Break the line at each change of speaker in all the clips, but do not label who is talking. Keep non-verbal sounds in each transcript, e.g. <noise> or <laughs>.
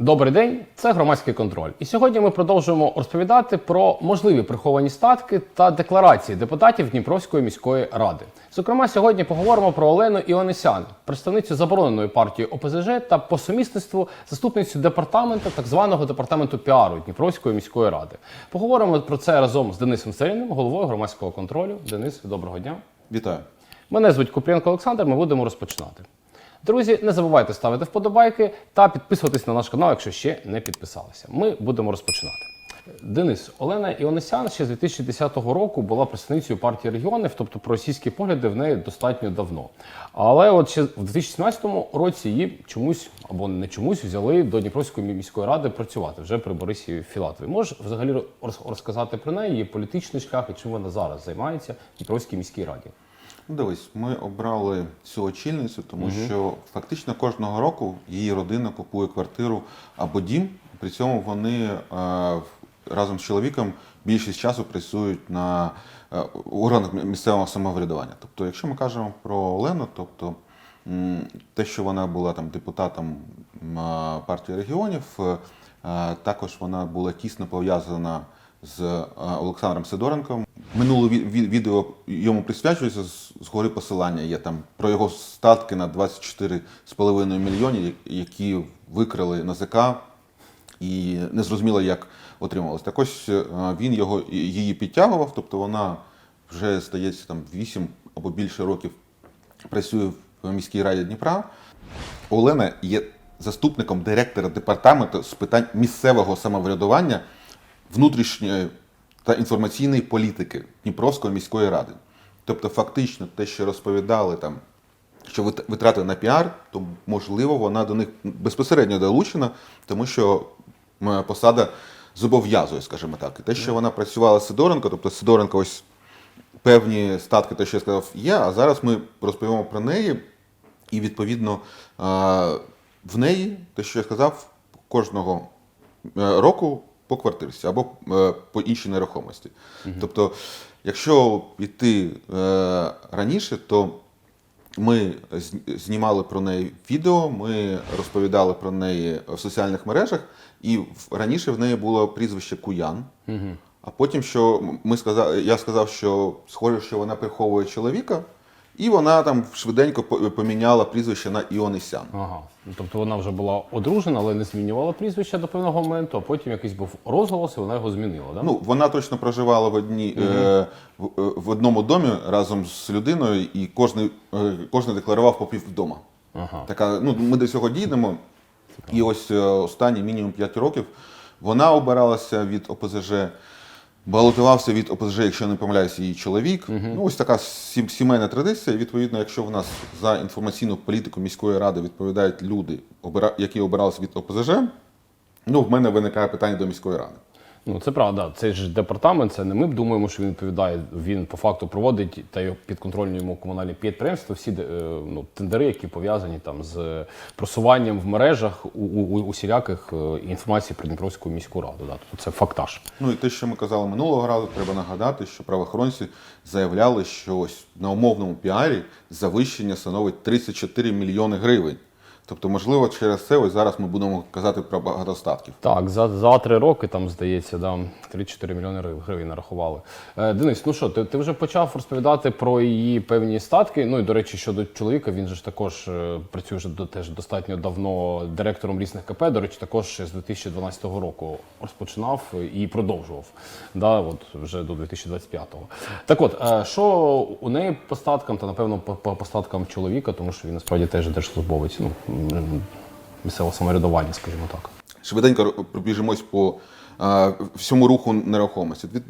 Добрий день, це громадський контроль. І сьогодні ми продовжуємо розповідати про можливі приховані статки та декларації депутатів Дніпровської міської ради. Зокрема, сьогодні поговоримо про Олену Іонесян, представницю забороненої партії ОПЗЖ та по сумісництву заступницю департаменту, так званого департаменту піару Дніпровської міської ради. Поговоримо про це разом з Денисом Саріним, головою громадського контролю. Денис, доброго дня.
Вітаю.
Мене звуть Купрієнко Олександр. Ми будемо розпочинати. Друзі, не забувайте ставити вподобайки та підписуватись на наш канал, якщо ще не підписалися. Ми будемо розпочинати. Денис Олена Іонесян ще з 2010 року була представницею партії регіонів, тобто про російські погляди в неї достатньо давно. Але от ще в 2017 році її чомусь або не чомусь взяли до Дніпровської міської ради працювати вже при Борисі Філатові. Можеш взагалі роз- розказати про неї, її політичний шлях і чим вона зараз займається в Дніпровській міській раді?
Ну, дивись, ми обрали цю очільницю, тому що фактично кожного року її родина купує квартиру або дім. При цьому вони е, разом з чоловіком більшість часу працюють на е, органах місцевого самоврядування. Тобто, якщо ми кажемо про Олену, тобто те, що вона була там депутатом партії регіонів, е, також вона була тісно пов'язана з е, Олександром Сидоренком. Минуле ві- ві- відео йому присвячується з згори посилання. Є там про його статки на 24,5 мільйонів, які викрили НАЗК і не зрозуміло, як отрималось. Так ось е, він його її підтягував, тобто вона вже здається там 8 або більше років працює в міській раді Дніпра. Олена є заступником директора департаменту з питань місцевого самоврядування, внутрішньої та інформаційної політики Дніпровської міської ради. Тобто, фактично, те, що розповідали там, що витрати на піар, то можливо вона до них безпосередньо долучена, тому що посада зобов'язує, скажімо так. І те, що вона працювала з Сидоренко, тобто Сидоренко ось певні статки, те, що я сказав, є. А зараз ми розповімо про неї, і відповідно в неї, те, що я сказав, кожного е, року по квартирці або е, по іншій нерухомості. Тобто, якщо йти е, раніше, то ми знімали про неї відео, ми розповідали про неї в соціальних мережах, і раніше в неї було прізвище Куян. А потім, що ми сказали, я сказав, що схоже, що вона приховує чоловіка, і вона там швиденько поміняла прізвище на Іонисян.
Ага. Ну, Тобто вона вже була одружена, але не змінювала прізвище до певного моменту, а потім якийсь був розголос, і вона його змінила. Да?
Ну, вона точно проживала в одній е, в, е, в одному домі разом з людиною, і кожен, е, кожен декларував по півдома.
Ага.
Така, ну, ми до цього дійдемо. І ось е, останні мінімум 5 років вона обиралася від ОПЗЖ, балотувався від ОПЗЖ, якщо не помиляюсь, її чоловік. Ну, ось така сімейна традиція. Відповідно, якщо в нас за інформаційну політику міської ради відповідають люди, які обиралися від ОПЗЖ, ну, в мене виникає питання до міської ради.
Ну це правда. Це ж департамент. Це не ми думаємо, що він відповідає. Він по факту проводить та й підконтрольні йому комунальні підприємства. Всі е, ну, тендери, які пов'язані там з просуванням в мережах у, у, усіляких е, інформації про Дніпровську міську раду. Да. Тобто це фактаж.
Ну і те, що ми казали минулого разу, треба нагадати, що правоохоронці заявляли, що ось на умовному піарі завищення становить 34 мільйони гривень. Тобто, можливо, через це ось зараз ми будемо казати про багатостатків.
Так, за, за три роки там здається, да, 3-4 мільйони гривень нарахували. Е, Денис, ну що, ти, ти вже почав розповідати про її певні статки. Ну і до речі, щодо чоловіка, він же ж також е, працює вже до, теж достатньо давно директором різних КП. До речі, також ще з 2012 року розпочинав і продовжував. Да, от вже до 2025-го. Так от, е, що у неї по статкам, та напевно по, по, по статкам чоловіка, тому що він насправді теж держслужбовець, ну місцевого самоврядування, скажімо так.
Швиденько пробіжимось по е, всьому руху нерухомості. Від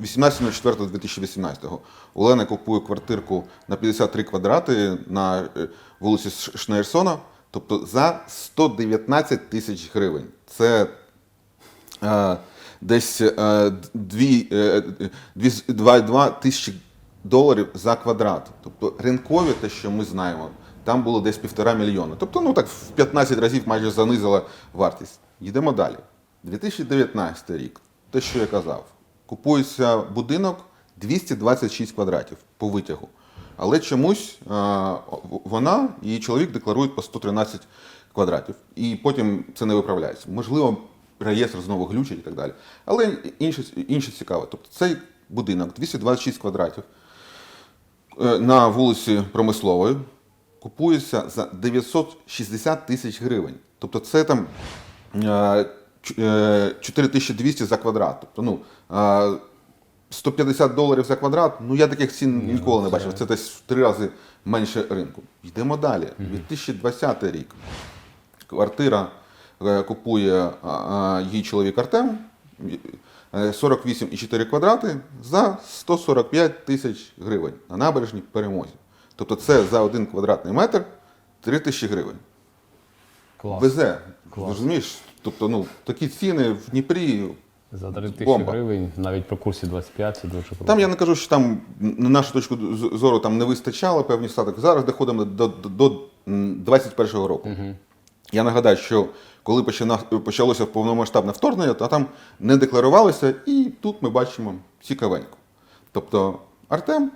18.04.2018 Олена купує квартирку на 53 квадрати на е, вулиці Шнейрсона, тобто за 119 тисяч гривень. Це е, десь е, дві, е, дві, з- два, два тисячі доларів за квадрат. Тобто ринкові, те, що ми знаємо, там було десь півтора мільйона. Тобто, ну так в 15 разів майже занизила вартість. Йдемо далі. 2019 рік, те, що я казав, купується будинок 226 квадратів по витягу. Але чомусь е, вона і чоловік декларують по 113 квадратів, і потім це не виправляється. Можливо, реєстр знову глючить і так далі. Але інше, інше цікаве. Тобто цей будинок 226 квадратів е, на вулиці Промислової купується за 960 тисяч гривень. Тобто це там е, ч- е, 4200 за квадрат. Тобто, ну, е, 150 доларів за квадрат, ну я таких цін ніколи не бачив. Це десь в три рази менше ринку. Йдемо далі. 2020 рік. Квартира е, купує її чоловік Артем. е, 48,4 квадрати за 145 тисяч гривень на набережній перемозі. Тобто це за один квадратний метр 3 тисячі гривень.
Клас.
Везе.
Клас.
Розумієш? Тобто, ну, такі ціни в Дніпрі.
За 3 тисячі
Бомба.
гривень, навіть при курсі 25 це дуже круто.
Там я не кажу, що там на нашу точку зору там не вистачало певні статок. Зараз доходимо до, до, до 21-го року. Я нагадаю, що коли почина- почалося повномасштабне вторгнення, то там не декларувалося, і тут ми бачимо цікавенько. Тобто Артем,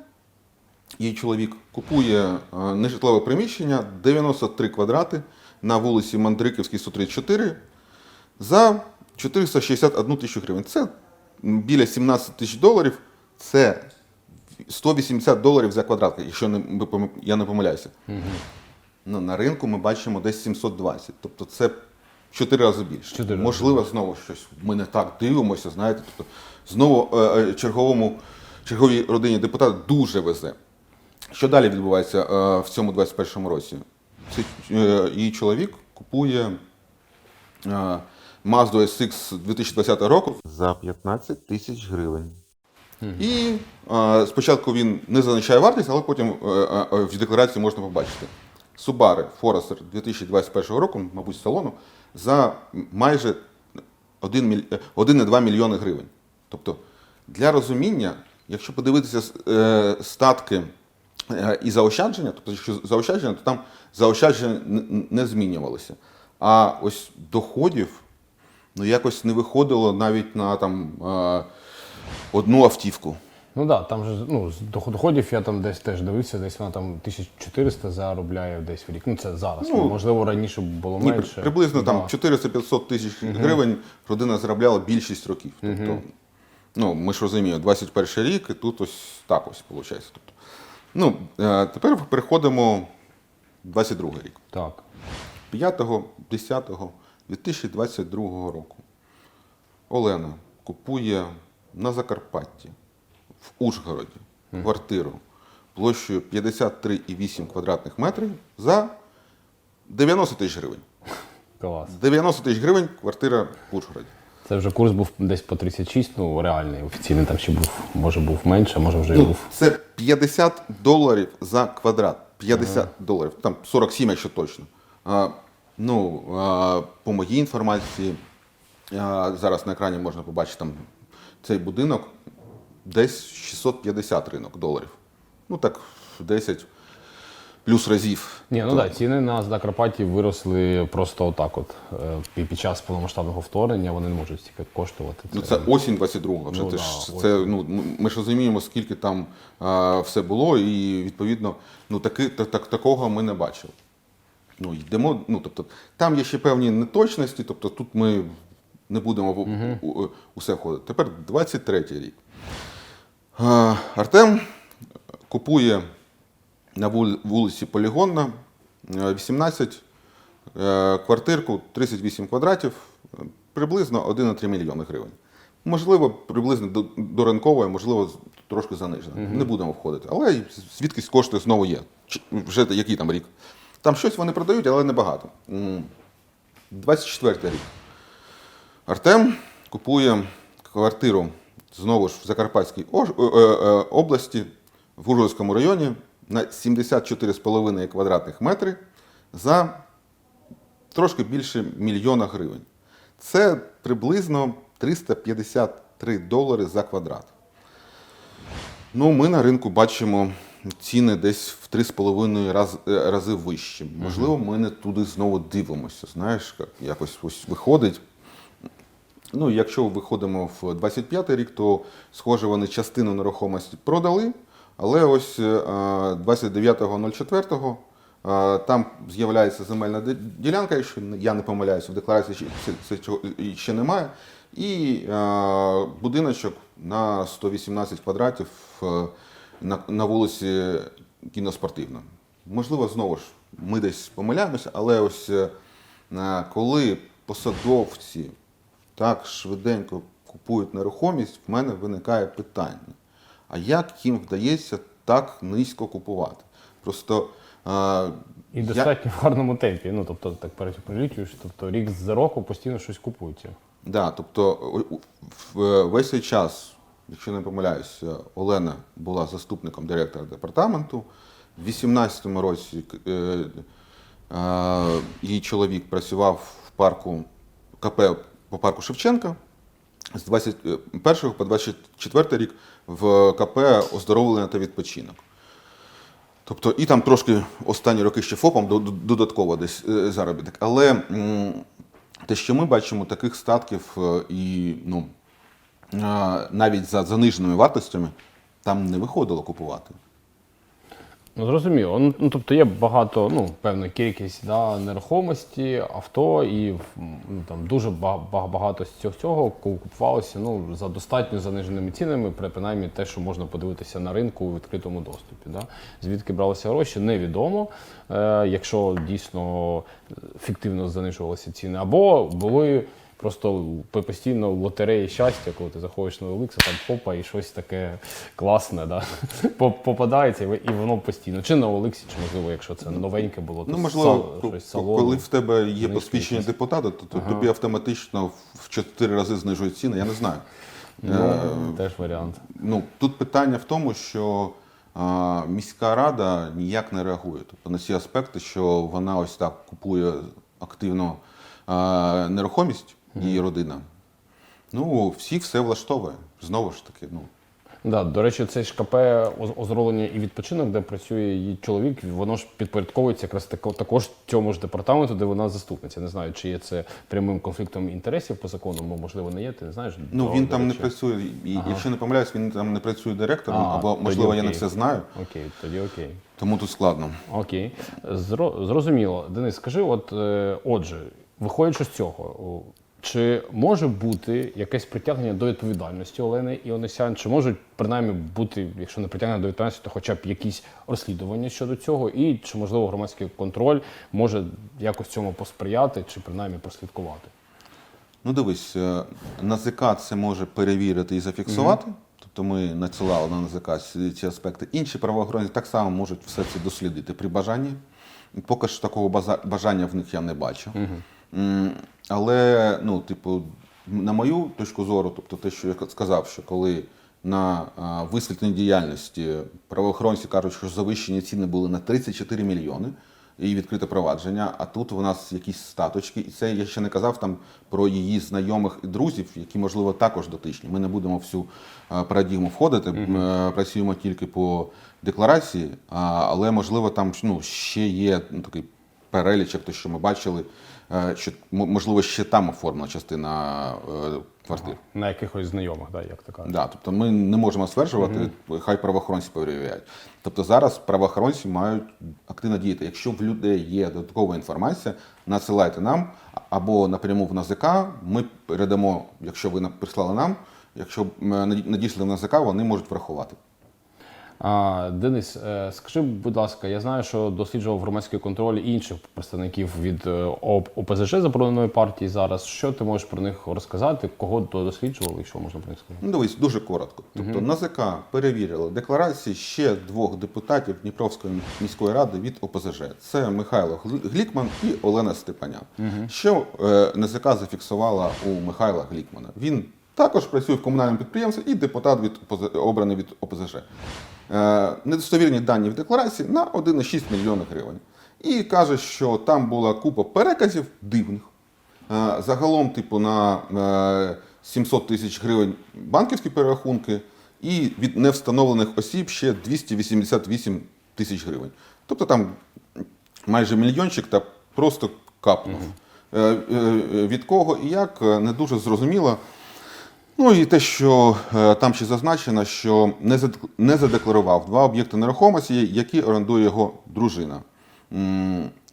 її чоловік, купує е, нежитлове приміщення 93 квадрати на вулиці Мандриківській, 134 за 461 тисячу гривень. Це біля 17 тисяч доларів. Це 180 доларів за квадрат, якщо не, я не помиляюся. Ну, на ринку ми бачимо десь 720. Тобто це в 4 рази більше.
Чотири рази
Можливо, знову щось ми не так дивимося, знаєте. Тобто, знову е, е, черговому, черговій родині депутат дуже везе. Що далі відбувається е, в цьому 21-му році? Це, е, її чоловік купує е, Mazda SX 2020 року за 15 тисяч гривень. І е, спочатку він не зазначає вартість, але потім е, е, е, в декларації можна побачити. Subaru Forester 2021 року, мабуть, з салону, за майже 1 міль- е, 1,2 мільйони гривень. Тобто, для розуміння, якщо подивитися е, статки е, і заощадження, тобто, якщо заощадження, то там заощадження не- змінювалися. А ось доходів ну, якось не виходило навіть на там, е, одну автівку.
Ну так, да, там же ну, з доходів я там десь теж дивився, десь вона там 1400 заробляє десь в рік. Ну це зараз.
Ну,
Можливо, раніше було
Ні,
менше.
приблизно там 400-500 тисяч гривень родина заробляла більшість років. Тобто, ну, ми ж розуміємо, 21 рік, і тут ось так ось виходить. Тобто, ну, е, тепер переходимо в 22 рік.
Так.
5-10-2022 року. Олена купує на Закарпатті, в Ужгороді, квартиру площею 53,8 квадратних метрів за 90 тисяч гривень.
Клас.
90 тисяч гривень квартира в Ужгороді.
Це вже курс був десь по 36, ну реальний, офіційний там ще був, може був менше, може вже і
Ну,
був.
це 50 доларів за квадрат. 50 доларів, там 47, якщо точно. А, ну, а, по моїй інформації, а, зараз на екрані можна побачити там цей будинок десь 650 ринок доларів. Ну так, 10 плюс разів.
Ні, ну так, ціни на Закарпатті виросли просто отак. От е, під- під час повномасштабного вторгнення вони не можуть стільки коштувати.
Ну, це осінь 22-го. Вже
Ну,
це
да,
це, ну, ми ж розуміємо, скільки там а, все було, і відповідно ну, таки, так, так, такого ми не бачили. Ну, йдемо, ну, тобто, там є ще певні неточності, тобто тут ми не будемо в, у, у- усе входити. Тепер 23-й рік. А, Артем купує на вули- вулиці Полігонна е, 18 е, квартирку 38 квадратів, е, приблизно 1,3 мільйони гривень. Можливо, приблизно до, ринкової, можливо, трошки занижена. Не будемо входити. Але звідкись кошти знову є. Вже який там рік. Там щось вони продають, але небагато. М, 24 рік. Артем купує квартиру знову ж в Закарпатській е, е, е, області, в Ужгородському районі на 74,5 квадратних метри за трошки більше мільйона гривень. Це приблизно 353 долари за квадрат. Ну, ми на ринку бачимо ціни десь в 3,5 раз, е, рази вищі. Можливо, ми не туди знову дивимося. Знаєш, як якось ось виходить. Ну, якщо виходимо в 25 рік, то схоже, вони частину нерухомості продали, але ось е, 29.04 Е, Там з'являється земельна ділянка, якщо я не помиляюся, в декларації це- ще немає. І е, будиночок на 118 квадратів е, на, вулиці кіноспортивна. Можливо, знову ж ми десь помиляємося, але ось е, е, коли посадовці так швиденько купують нерухомість, в мене виникає питання: а як їм вдається так низько купувати? Просто е,
І
я-
достатньо в гарному темпі. Ну, тобто, так перелічуєш, тобто рік за року постійно щось купується.
Да, тобто в- весь цей час, якщо не помиляюся, Олена була заступником директора департаменту. В 18-му році е, е, її чоловік працював в парку КП по парку Шевченка. З 21 по 24 рік в КП оздоровлення та відпочинок. Тобто, і там трошки останні роки ще ФОПом до- до- додатково десь е, заробіток. Але те, що ми бачимо, таких статків е, і ну, е, навіть за заниженими вартостями там не виходило купувати.
Ну, зрозуміло. Ну, ну, тобто є багато, ну, певна кількість да, нерухомості, авто, і ну, там дуже ба- ба- багато з цього цього купувалося ну, за достатньо заниженими цінами, при принаймні те, що можна подивитися на ринку у відкритому доступі. Да. Звідки бралися гроші, невідомо, е, якщо дійсно фіктивно занижувалися ціни, або були. Просто по- постійно лотереї щастя, коли ти заходиш на OLX, а там хопа і щось таке класне, да? <laughs> попадається, і воно постійно. Чи на OLX, чи можливо, якщо це новеньке було, то
Ну, можливо,
сал- щось салону.
коли в тебе є посвідчення депутата, то то тобі автоматично в 4 рази знижують ціни. Я не знаю.
Ну,
Е,
теж варіант.
Ну, тут питання в тому, що міська рада ніяк не реагує. Тобто на ці аспекти, що вона ось так купує активно нерухомість, її родина. Ну, всіх все влаштовує. Знову ж таки, ну.
Да, до речі, цей ж КП оздоровлення і відпочинок, де працює її чоловік, воно ж підпорядковується якраз тако- також цьому ж департаменту, де вона заступниця. Не знаю, чи є це прямим конфліктом інтересів по закону, ну, можливо, не є, ти не знаєш.
Ну,
До-
він
до
там не працює, і, якщо не помиляюсь, він там не працює директором,
А,
або, можливо, я не все знаю,
Окей, тоді окей.
тому тут складно.
Окей, Зро- зрозуміло. Денис, скажи, от е, отже, виходячи з цього, чи може бути якесь притягнення до відповідальності Олени Іонесян? Чи можуть принаймні бути, якщо не притягнення до відповідальності, то хоча б якісь розслідування щодо цього? І чи можливо громадський контроль може якось цьому посприяти, чи принаймні прослідкувати?
Ну, дивись, е, НАЗК це може перевірити і зафіксувати. Тобто ми надсилали на НАЗК ці, аспекти. Інші правоохоронці так само можуть все це дослідити при бажанні. Поки що такого бажання в них я не бачу. М, Але, ну, типу, на мою точку зору, тобто те, що я сказав, що коли на а, висвітлення діяльності правоохоронці кажуть, що завищені ціни були на 34 мільйони і відкрите провадження, а тут у нас якісь статочки, і це я ще не казав там про її знайомих і друзів, які, можливо, також дотичні. Ми не будемо всю парадігму входити, Е, працюємо тільки по декларації, але можливо там ну, ще є ну, такий перелічок, те, що ми бачили, що м- можливо ще там оформлена частина е, квартир.
На якихось знайомих, да, як кажуть.
Да, тобто ми не можемо стверджувати, хай правоохоронці перевіряють. Тобто зараз правоохоронці мають активно діяти. Якщо в людей є додаткова інформація, надсилайте нам або напряму в НАЗК. Ми передамо, якщо ви прислали нам. Якщо наді- надійшли в НАЗК, вони можуть врахувати.
Денис, е, скажи, будь ласка, я знаю, що досліджував громадський контроль інших представників від е, ОПЗЖ забороненої партії зараз. Що ти можеш про них розказати? Кого то досліджували і що можна про них сказати?
Ну, дивись, дуже коротко. Тобто НАЗК перевірили декларації ще двох депутатів Дніпровської міської ради від ОПЗЖ. Це Михайло Глікман і Олена Степанян. Що е, НАЗК зафіксувала у Михайла Глікмана? Він також працює в комунальному підприємстві і депутат від обраний від ОПЗЖ. Е, недостовірні дані в декларації на 1,6 мільйона гривень. І каже, що там була купа переказів дивних. Е, Загалом, типу, на е, 700 тисяч гривень банківські перерахунки, і від невстановлених осіб ще 288 тисяч гривень. Тобто там майже мільйончик та просто капнув. Е, е, е, Від кого і як е, не дуже зрозуміло. Ну і те, що е, там ще зазначено, що не задекларував два об'єкти нерухомості, які орендує його дружина.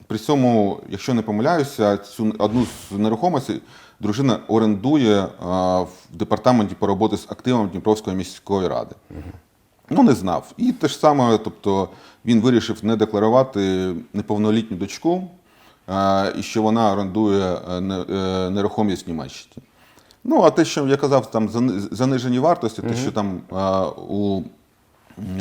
При цьому, якщо не помиляюся, цю одну з нерухомостей дружина орендує в департаменті по роботі з активами Дніпровської міської ради. Ну, не знав. І те ж саме, тобто він вирішив не декларувати неповнолітню дочку, е, і що вона орендує е, не- е, нерухомість в Німеччині. Ну, а те, що я казав, там занижені вартості, те, що там а, у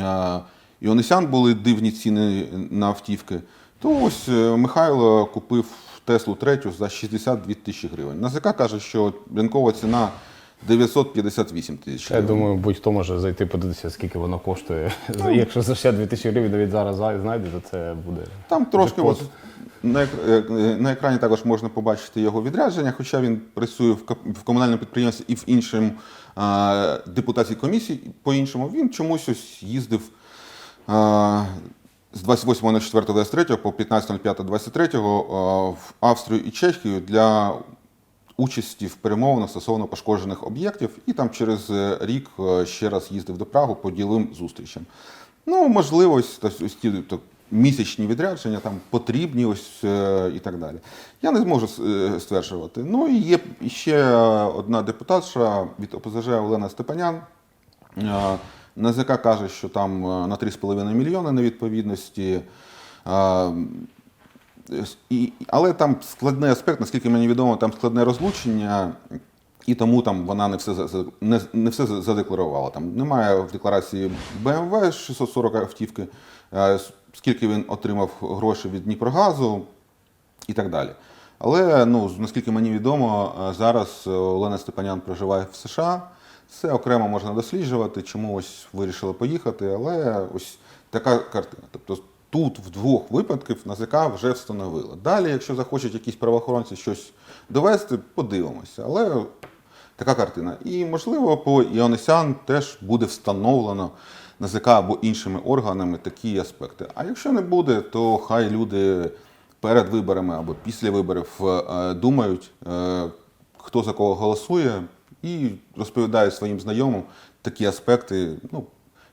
а, Іонесян були дивні ціни на автівки, то ось е, Михайло купив Теслу третю за 62 тисячі гривень. НАЗК каже, що ринкова ціна 958 тисяч
Я думаю, будь-хто може зайти подивитися, скільки воно коштує. За- Якщо за 62 тисячі гривень навіть зараз знайде, то це буде.
Там трошки от, на, е, на екрані також можна побачити його відрядження, хоча він працює в, комунальному підприємстві і в іншому депутатській комісії. По-іншому він чомусь ось їздив а, з 28.04.23 по 15.05.23 а, в Австрію і Чехію для участі в перемовинах стосовно пошкоджених об'єктів, і там через е, рік е, ще раз їздив до Прагу по діловим зустрічам. Ну, можливо, ось, ті місячні відрядження там потрібні, ось е, і так далі. Я не зможу стверджувати. Ну і є ще одна депутатша від ОПЗЖ Олена Степанян. НАЗК каже, що там на 3,5 мільйони невідповідності. І, але там складний аспект, наскільки мені відомо, там складне розлучення, і тому там вона не все не, не все задекларувала. Там немає в декларації BMW 640 автівки, е, скільки він отримав грошей від Дніпрогазу і так далі. Але ну, наскільки мені відомо, е, зараз е, Олена Степанян проживає в США. Це окремо можна досліджувати, чому ось вирішили поїхати, але ось така картина. Тобто тут в двох випадках НАЗК вже встановила. Далі, якщо захочуть якісь правоохоронці щось довести, подивимося. Але така картина. І, можливо, по Іонесян теж буде встановлено НАЗК або іншими органами такі аспекти. А якщо не буде, то хай люди перед виборами або після виборів е, думають, е, хто за кого голосує, і розповідають своїм знайомим такі аспекти ну,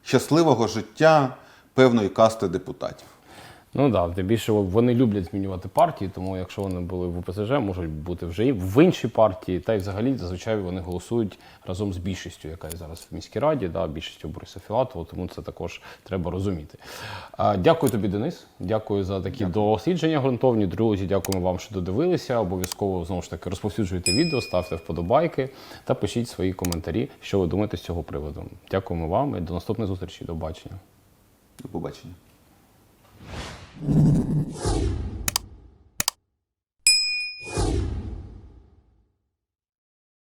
щасливого життя певної касти депутатів.
Ну так, да, тим більше вони люблять змінювати партії, тому якщо вони були в ОПЗЖ, можуть бути вже і в іншій партії. Та й взагалі зазвичай вони голосують разом з більшістю, яка є зараз в міській раді, да, більшістю Бориса Філатова, тому це також треба розуміти. А, дякую тобі, Денис. Дякую за такі дослідження ґрунтовні. Друзі, дякуємо вам, що додивилися. Обов'язково знову ж таки розповсюджуйте відео, ставте вподобайки та пишіть свої коментарі, що ви думаєте з цього приводу. Дякуємо вам і до наступної зустрічі. До бачення.
До побачення.